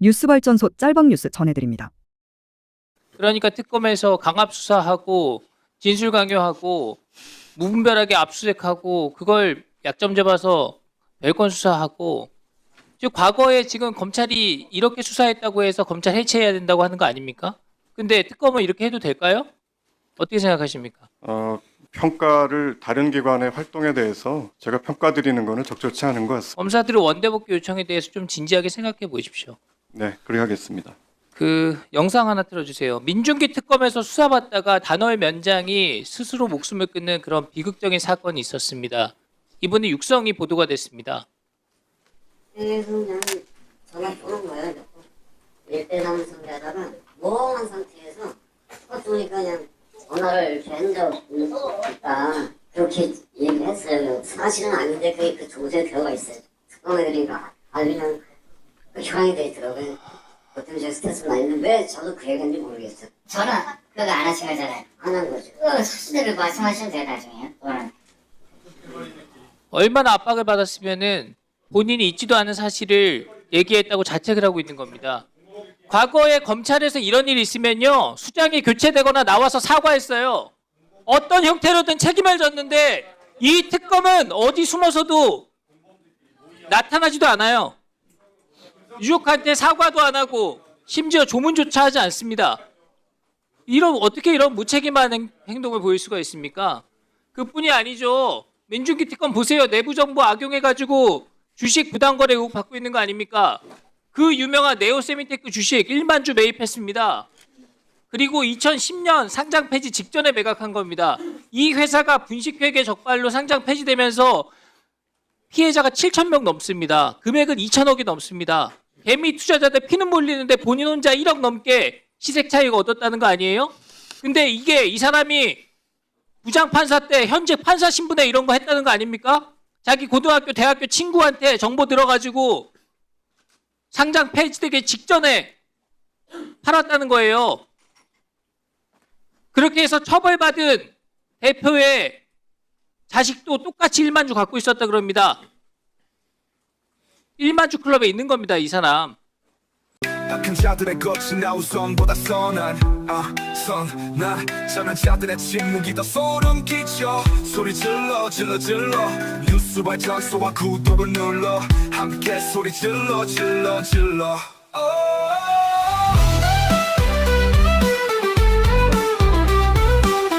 뉴스발전소 짤방 뉴스 전해드립니다. 그러니까 특검에서 강압 수사하고 진술 강요하고 무분별하게 압수수색하고 그걸 약점 잡아서 별건 수사하고 즉 과거에 지금 검찰이 이렇게 수사했다고 해서 검찰 해체해야 된다고 하는 거 아닙니까? 근데 특검은 이렇게 해도 될까요? 어떻게 생각하십니까? 어, 평가를 다른 기관의 활동에 대해서 제가 평가드리는 것은 적절치 않은 것 같습니다. 검사들의 원대복귀 요청에 대해서 좀 진지하게 생각해 보십시오. 네, 그래야겠습니다. 그 영상 하나 틀어주세요. 민중기 특검에서 수사받다가 단월 면장이 스스로 목숨을 끊는 그런 비극적인 사건이 있었습니다. 이번에 육성이 보도가 됐습니다. 그냥 전화 보는 거예요. 자꾸. 일대 멍한 상태에서 어 보니까 그냥 전화를 있다. 그렇게 얘기했어요. 사실은 아닌데 그게 그 조세에 들어가 있어요. 특검애들이니까 아주 그냥 그 혈안이 돼 있더라고요. 때문에 제가 스트레스 많이 했는데 왜 저도 그 얘기인지 모르겠어요. 전화 그거 안 하신 거잖아요. 안 한 거죠. 그 사실대로 말씀하시면 돼요 나중에. 얼마나 압박을 받았으면은 본인이 있지도 않은 사실을 얘기했다고 자책을 하고 있는 겁니다. 과거에 검찰에서 이런 일이 있으면요 수장이 교체되거나 나와서 사과했어요. 어떤 형태로든 책임을 졌는데 이 특검은 어디 숨어서도 나타나지도 않아요. 유족한테 사과도 안 하고 심지어 조문조차 하지 않습니다. 이런 어떻게 이런 무책임한 행- 행동을 보일 수가 있습니까? 그뿐이 아니죠. 민중기 특검 보세요. 내부 정보 악용해 가지고 주식 부당거래 의혹 받고 있는 거 아닙니까? 그 유명한 네오세미테크 주식 1만 주 매입했습니다. 그리고 2010년 상장 폐지 직전에 매각한 겁니다. 이 회사가 분식회계 적발로 상장 폐지되면서 피해자가 7천 명 넘습니다. 금액은 2천억이 넘습니다. 개미 투자자들 피는 몰리는데 본인 혼자 1억 넘게 시세 차익을 얻었다는 거 아니에요? 근데 이게 이 사람이 부장 판사 때 현직 판사 신분에 이런 거 했다는 거 아닙니까? 자기 고등학교, 대학교 친구한테 정보 들어가지고 상장 폐지되기 직전에 팔았다는 거예요. 그렇게 해서 처벌받은 대표의 자식도 똑같이 1만 주 갖고 있었다 그럽니다. 1만 주 클럽에 있는 겁니다, 이 사람. 악한 자들의 거친 나우성보다 선한 아 선한 선한 자들의 침묵이 더 소름 끼쳐 소리 질러 질러 질러 뉴스 발전소와 구독을 눌러 함께 소리 질러 질러 질러 oh.